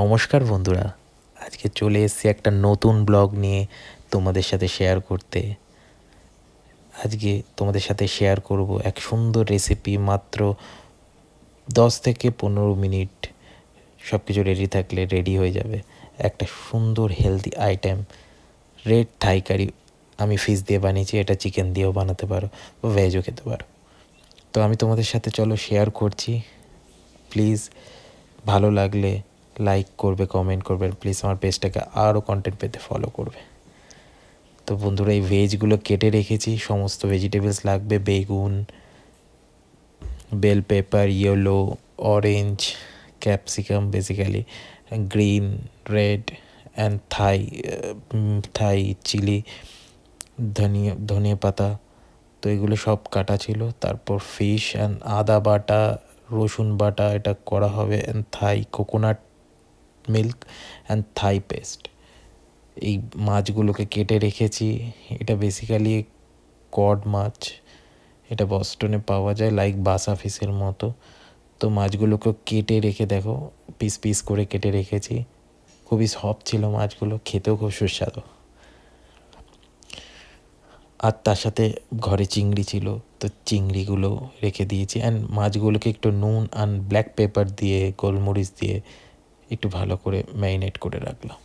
নমস্কার বন্ধুরা। আজকে চলে এসেছি একটা নতুন ব্লগ নিয়ে তোমাদের সাথে শেয়ার করতে। আজকে তোমাদের সাথে শেয়ার করব এক সুন্দর রেসিপি মাত্র দশ থেকে পনেরো মিনিট। সব কিছু রেডি থাকলে রেডি হয়ে যাবে। একটা সুন্দর healthy item red Thai curry আমি ফিশ দিয়ে বানিয়েছি, এটা চিকেন দিয়েও বানাতে পারো বা ভেজও খেতে পারো। তো আমি তোমাদের সাথে চলো শেয়ার করছি। প্লিজ ভালো লাগলে লাইক করবে কমেন্ট করবে প্লিজ আমার পেজটাকে আরও কন্টেন্ট পেতে ফলো করবে। তো বন্ধুরা, এই ভেজগুলো কেটে রেখেছি, সমস্ত ভেজিটেবলস লাগবে, বেগুন bell pepper yellow orange capsicum basically green red and Thai Thai chilli ধনিয়া ধনিয়া পাতা, তো এগুলো সব কাটা ছিল। তারপর ফিশ অ্যান্ড আদা বাটা, রসুন বাটা, এটা করা হবে and Thai coconut milk and Thai paste এই মাছগুলোকে কেটে রেখেছি। এটা বেসিক্যালি কড মাছ। এটা বস্টনে পাওয়া যায় লাইক বাসা ফিসের মতো। তো মাছগুলোকে কেটে রেখে দেখো পিস পিস করে কেটে রেখেছি। খুবই সফট ছিল মাছগুলো, খেতেও খুব সুস্বাদু। আর তার সাথে ঘরে চিংড়ি ছিল, তো চিংড়িগুলো রেখে দিয়েছি। অ্যান্ড মাছগুলোকে একটু নুন অ্যান্ড ব্ল্যাক পেপার দিয়ে, গোলমরিচ দিয়ে একটু ভালো করে ম্যারিনেট করে রাখলাম।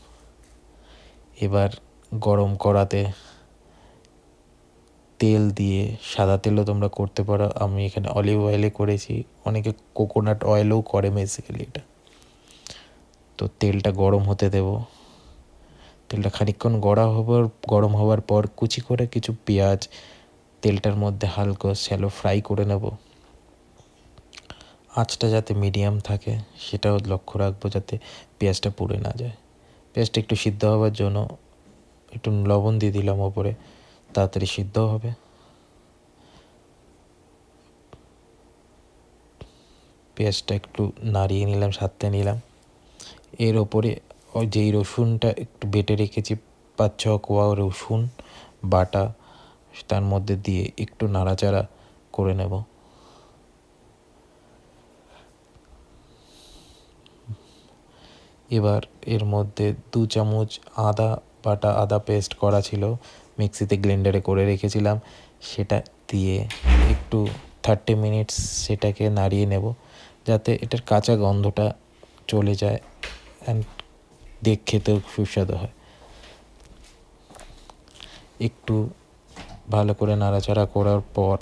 এবার গরম করাতে তেল দিয়ে সাদা তেলও তোমরা করতে পারো। আমি এখানে অলিভ অয়েলে করেছি। অনেকে কোকোনাট অয়েলও করে বেসিক্যালি এটা। তো তেলটা গরম হতে দেব। তেলটা খানিকক্ষণ গড়া হবার, গরম হওয়ার পর কুচি করে কিছু পেঁয়াজ তেলটার মধ্যে হালকা শ্যালো ফ্রাই করে নেব। আঁচটা যাতে মিডিয়াম থাকে, সেটাও লক্ষ্য রাখব যাতে পেঁয়াজটা পুড়ে না যায়। পেঁয়াজটা একটু সিদ্ধ হওয়ার জন্য একটু লবণ দিয়ে দিলাম ওপরে, তাড়াতাড়ি সিদ্ধ হবে। পেঁয়াজটা একটু নাড়িয়ে নিলাম সাথে নিলাম। এর ওপরে ওই যেই রসুনটা একটু বেটে রেখেছি, পাঁচ ছ কোয়া রসুন বাটা, তার মধ্যে দিয়ে একটু নাড়াচাড়া করে নেব। এবার এর মধ্যে দু চামচ আদা বাটা আদা পেস্ট করা ছিল। মিক্সিতে গ্লেন্ডারে করে রেখেছিলাম। সেটা দিয়ে একটু থার্টি মিনিটস সেটাকে নাড়িয়ে নেব যাতে এটার কাঁচা গন্ধটা চলে যায় অ্যান্ড দেখ খেতেও সুস্বাদু হয়। একটু ভালো করে নাড়াচাড়া করার পর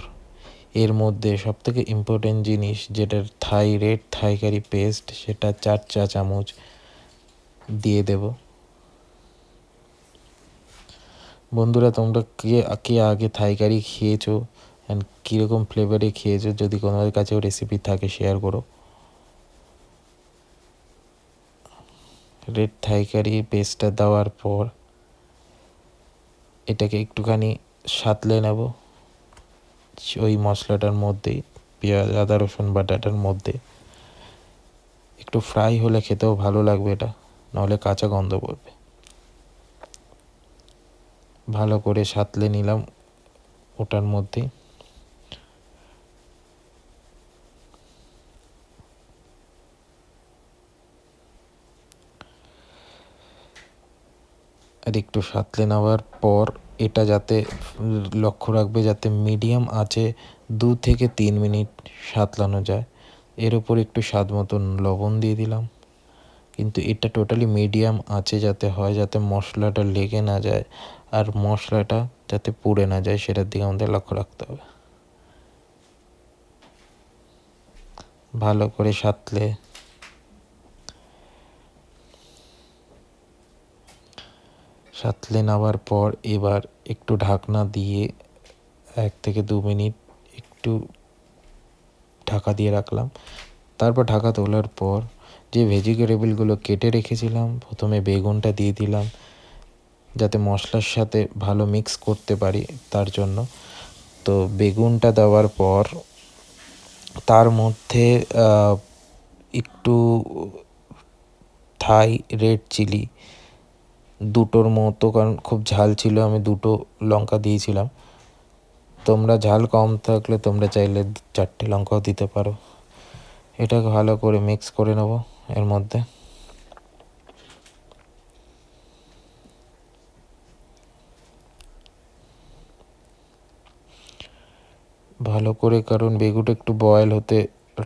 এর মধ্যে সবথেকে ইম্পর্টেন্ট জিনিস যেটার থাই রেড থাই কারি পেস্ট সেটা চার চা চামচ দিয়ে দেব। বন্ধুরা, তোমরা কে কে আগে থাই কারি খেয়েছো? অ্যান্ড কীরকম ফ্লেভারে খেয়েছো? যদি তোমাদের কাছেও রেসিপি থাকে শেয়ার করো। রেড থাই কারি পেস্টটা দেওয়ার পর এটাকে একটুখানি সাতলে নেব। ওই মশলাটার মধ্যেই পেঁয়াজ, আদা, রসুন বাটাটার মধ্যে। একটু ফ্রাই হলে খেতেও ভালো লাগবে এটা। নাহলে কাঁচা গন্ধ পড়বে। ভালো করে সাতলে নিলাম ওটার মধ্যেই আর একটু সাঁতলে নেওয়ার পর এটা যাতে লক্ষ্য রাখবে যাতে মিডিয়াম আছে দু থেকে তিন মিনিট সাঁতলানো যায়। এর উপর একটু স্বাদ মতন লবণ দিয়ে দিলাম। কিন্তু এটা টোটালি মিডিয়াম আছে যাতে হয়, যাতে মশলাটা লেগে না যায় আর মশলাটা যাতে পুড়ে না যায়, সেটার দিকে আমাদের লক্ষ্য রাখতে হবে। ভালো করে সাঁতলে। সাঁতলে নেওয়ার পর এবার একটু ঢাকনা দিয়ে এক থেকে দু মিনিট একটু ঢাকা দিয়ে রাখলাম। তারপর ঢাকা তোলার পর যে ভেজিটেবলগুলো কেটে রেখেছিলাম। প্রথমে বেগুনটা দিয়ে দিলাম, যাতে মশলার সাথে ভালো মিক্স করতে পারি তার জন্য। তো বেগুনটা দেওয়ার পর, তার মধ্যে একটু থাই রেড চিলি দুটোর মতো, কারণ খুব ঝাল ছিল, আমি দুটো লঙ্কা দিয়েছিলাম। তোমরা ঝাল কম থাকলে তোমরা চাইলে চারটে লঙ্কাও দিতে পারো। এটাকে ভালো করে মিক্স করে নেব। এর মধ্যে। ভালো করে কারণ বেগুটা একটু বয়েল হতে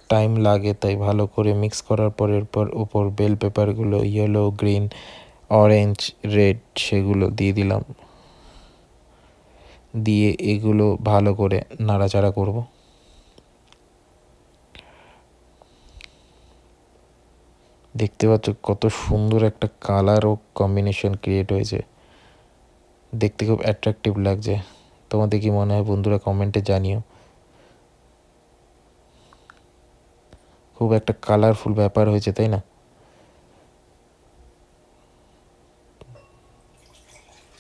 টাইম লাগে, তাই ভালো করে মিক্স করার পর এরপর উপর বেল পেপারগুলো ইয়েলো গ্রিন অরেঞ্জ রেড সেগুলো দিয়ে দিলাম। দিয়ে এগুলো ভালো করে নাড়াচাড়া করব। দেখতে পাচ্ছ কত সুন্দর একটা কালার ও কম্বিনেশন ক্রিয়েট হয়েছে। দেখতে খুব অ্যাট্রাকটিভ লাগছে। তোমাদের কি মনে হয় বন্ধুরা কমেন্টে জানিও। খুব একটা কালারফুল ব্যাপার হয়েছে, তাই না?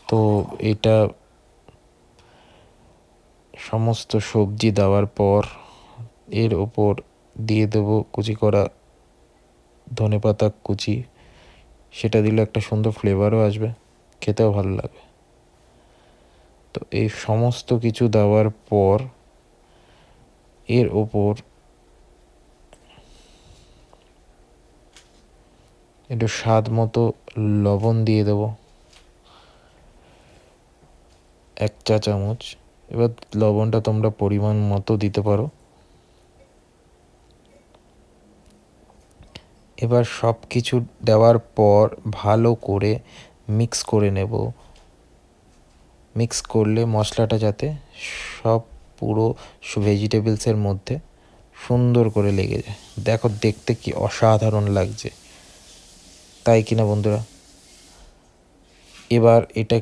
তো এটা সমস্ত সবজি দেওয়ার পর এর ওপর দিয়ে দেবো কুচি করা ধনে পাতা, কুচি, সেটা দিলে একটা সুন্দর ফ্লেভারও আসবে, খেতেও ভালো লাগবে। তো এই সমস্ত কিছু দেওয়ার পর, এর ওপর একটু স্বাদ মতো লবণ দিয়ে দেব। এক চা চামচ এবার লবণটা তোমরা পরিমাণ মতো দিতে পারো। এবার সব কিছু দেওয়ার পর ভালো করে মিক্স করে নেব। মিক্স করলে মশলাটা যাতে সব পুরো ভেজিটেবলসের মধ্যে সুন্দর করে লেগে যায়। দেখো দেখতে কি অসাধারণ লাগছে। তাই কিনা বন্ধুরা? এবার এটা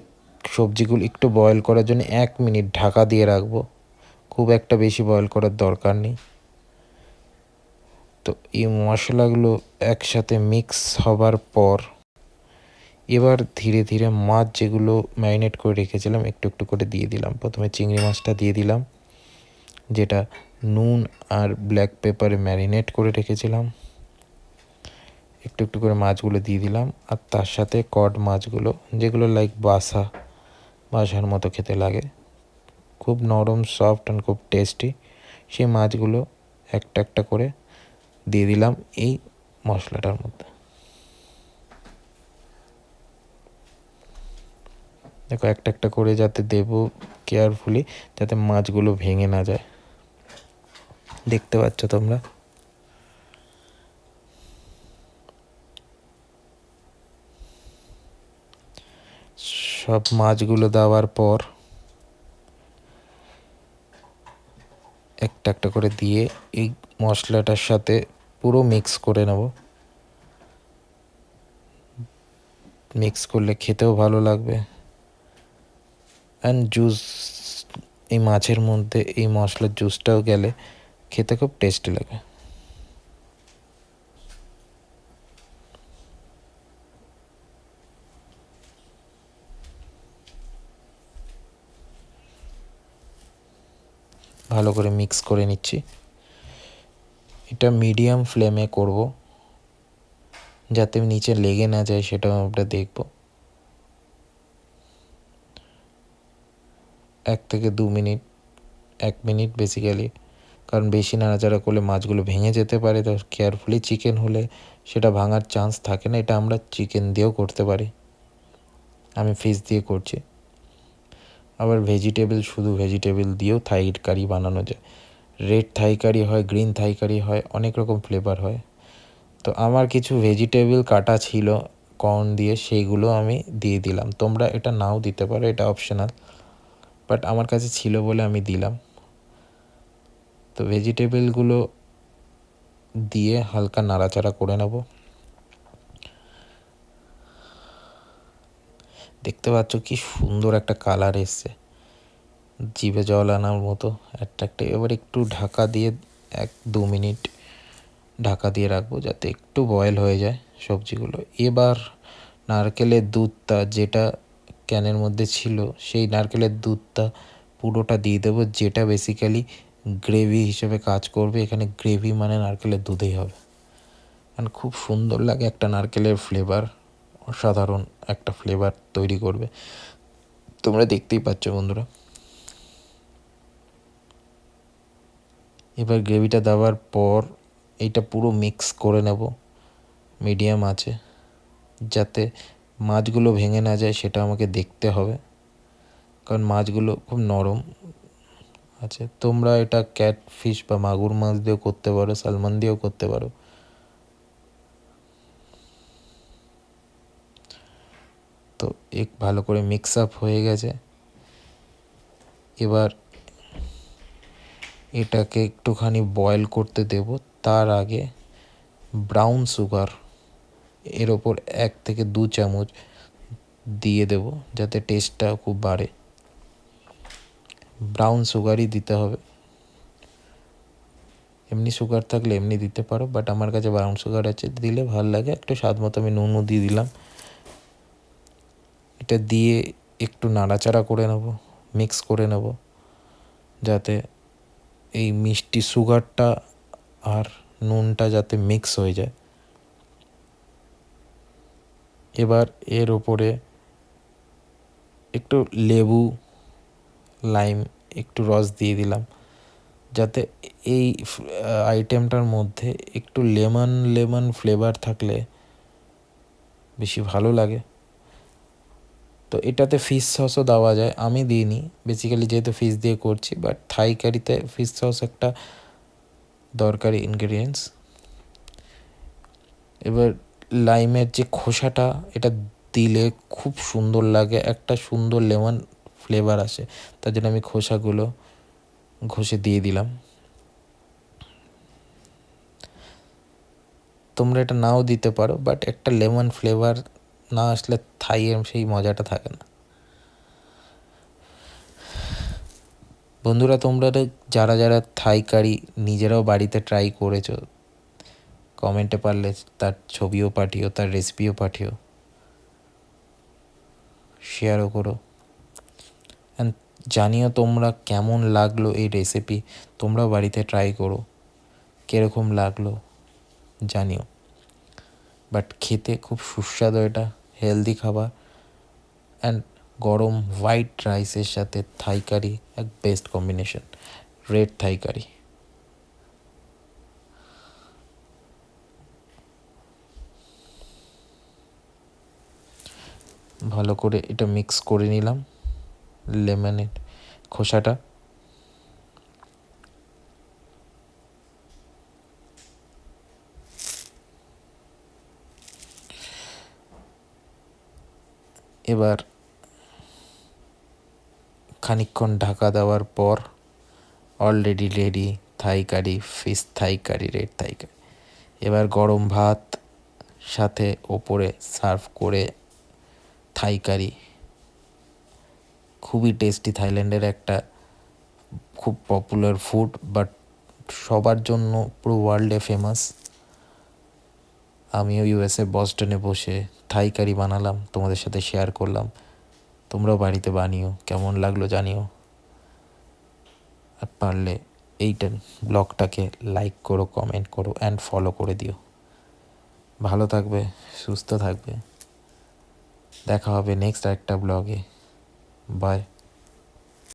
সবজিগুলো একটু বয়েল করার জন্য এক মিনিট ঢাকা দিয়ে রাখব। খুব একটা বেশি বয়েল করার দরকার নেই। তো এই মশলাগুলো একসাথে মিক্স হবার পর এবার ধীরে ধীরে মাছ যেগুলো ম্যারিনেট করে রেখেছিলাম, একটু একটু করে দিয়ে দিলাম। প্রথমে চিংড়ি মাছটা দিয়ে দিলাম, যেটা নুন আর ব্ল্যাক পেপারে ম্যারিনেট করে রেখেছিলাম। একটু একটু করে মাছগুলো দিয়ে দিলাম, আর তার সাথে কড মাছগুলো, যেগুলো লাইক বাসা, বাসার মতো খেতে লাগে, খুব নরম সফট অ্যান্ড খুব টেস্টি সেই মাছগুলো একটা একটা করে দিয়ে দিলাম এই মশলাটার মধ্যে। দেখো, একটা একটা করে যাতে দেব কেয়ারফুলি যাতে মাছগুলো ভেঙে না যায়। দেখতে পাচ্ছ তোমরা? সব মাছগুলো দেওয়ার পর একটা একটা করে দিয়ে এই মশলাটার সাথে পুরো মিক্স করে নেব। মিক্স করলে খেতেও ভালো লাগবে। অ্যান্ড জুস এই মাছের মধ্যে এই মশলার জুসটাও গেলে খেতে খুব টেস্টি লাগে। ভালো করে মিক্স করে নিচ্ছি। এটা মিডিয়াম ফ্লেমে করব। যাতে নিচে লেগে না যায়, সেটাও আমরা দেখব। এক থেকে দু মিনিট, এক মিনিট বেসিক্যালি কারণ বেশি নাড়াচাড়া করলে মাছগুলো ভেঙে যেতে পারে, তো কেয়ারফুলি চিকেন হলে সেটা ভাঙার চান্স থাকে না। এটা আমরা চিকেন দিয়েও করতে পারি। আমি ফিশ দিয়ে করছি। আবার ভেজিটেবল শুধু ভেজিটেবল দিয়েও থাই কারি বানানো যায়। রেড থাই কারি হয় গ্রিন থাই কারি হয়, অনেক রকম ফ্লেভার হয়। তো আমার কিছু ভেজিটেবল কাটা ছিল কর্ন দিয়ে, সেইগুলো আমি দিয়ে দিলাম। তোমরা এটা নাও দিতে পারো, এটা অপশনাল বাট আমার কাছে ছিল বলে আমি দিলাম। তো ভেজিটেবলগুলো দিয়ে হালকা নাড়াচাড়া করে নেব। দেখতে পাচ্ছ কি সুন্দর একটা কালার এসছে। জিভে জল আনার মতো অ্যাট্রাক্টিভ এবার একটু ঢাকা দিয়ে এক দু মিনিট ঢাকা দিয়ে রাখব যাতে একটু বয়েল হয়ে যায় সবজিগুলো। এবার নারকেলের দুধটা যেটা ক্যানের মধ্যে ছিল, সেই নারকেলের দুধটা পুরোটা দিয়ে দেবো, যেটা বেসিক্যালি গ্রেভি হিসেবে কাজ করবে। এখানে গ্রেভি মানে নারকেলের দুধেই হবে। কারণ খুব সুন্দর লাগে একটা নারকেলের ফ্লেভার অসাধারণ একটা ফ্লেভার তৈরি করবে। তোমরা দেখতেই পাচ্ছ বন্ধুরা। এবার গ্রেভিটা দেওয়ার পর এইটা পুরো মিক্স করে নেব। মিডিয়াম আছে। যাতে মাছগুলো ভেঙে না যায়, সেটা আমাকে দেখতে হবে। কারণ মাছগুলো খুব নরম আছে। তোমরা এটা ক্যাট ফিশ বা মাগুর মাছ দিয়েও করতে পারো সালমান দিয়েও করতে পারো। তো এক ভালো করে মিক্স আপ হয়ে গেছে। এবার এটাকে একটুখানি বয়েল করতে দেব। তার আগে ব্রাউন সুগার এর ওপর এক থেকে দু চামচ দিয়ে দেব যাতে টেস্টটা খুব বাড়ে। ব্রাউন সুগারই দিতে হবে। এমনি সুগার থাকলে এমনি দিতে পারো বাট আমার কাছে ব্রাউন সুগার আছে, দিলে ভালো লাগে। একটু স্বাদ মতো আমি নুনও দিয়ে দিলাম। এটা দিয়ে একটু নাড়াচাড়া করে নেব মিক্স করে নেব, যাতে এই মিষ্টি সুগারটা আর নুনটা যাতে মিক্স হয়ে যায়। এবার এর ওপরে একটু লেবু লাইম একটু রস দিয়ে দিলাম। যাতে এই আইটেমটার মধ্যে একটু লেমন লেমন ফ্লেভার থাকলে বেশি ভালো লাগে। তো এটাতে ফিশ সসও দেওয়া যায়। আমি দিইনি। বেসিক্যালি যেহেতু ফিশ দিয়ে করছি বাট থাই কারিতে ফিশ সস একটা দরকারি ইনগ্রিডিয়েন্টস এবার লাইমের যে খোসাটা, এটা দিলে খুব সুন্দর লাগে। একটা সুন্দর লেমন ফ্লেভার আসে। তার জন্য আমি খোসাগুলো ঘষে দিয়ে দিলাম। তোমরা এটা নাও দিতে পারো বাট একটা লেমন ফ্লেভার না আসলে থাইয়ের সেই মজাটা থাকে না। বন্ধুরা, তোমরা যারা যারা থাই কারি নিজেরাও বাড়িতে ট্রাই করেছ কমেন্টে পারলে তার ছবিও পাঠিও, তার রেসিপিও পাঠিও। শেয়ারও করো। অ্যান্ড জানিও তোমরা কেমন লাগল এই রেসিপি তোমরাও বাড়িতে ট্রাই করো। কীরকম লাগল? জানিও। বাট খেতে খুব সুস্বাদু এটা হেলদি খাবার অ্যান্ড গরম হোয়াইট রাইসের সাথে থাই কারি এক best combination red Thai curry ভালো করে এটা মিক্স করে নিলাম লেমনের খোসাটা। এবার খানিকক্ষণ ঢাকা দেওয়ার পর already ready Thai curry fish Thai curry red Thai curry এবার গরম ভাত সাথে ওপরে সার্ভ করে থাই কারি খুবই টেস্টি থাইল্যান্ডের একটা খুব পপুলার ফুড বাট সবার জন্য পুরো ওয়ার্ল্ডে ফেমাস আমিও ইউএসএ বস্টনে বসে থাই কারি বানালাম, তোমাদের সাথে শেয়ার করলাম। তোমরাও বাড়িতে বানিও, কেমন লাগল জানিও। আর পারলে এইটা ব্লগটাকে লাইক করো কমেন্ট করো অ্যান্ড ফলো করে দিও। ভালো থাকবে, সুস্থ থাকবে। দেখা হবে নেক্সট একটা ব্লগে। বাই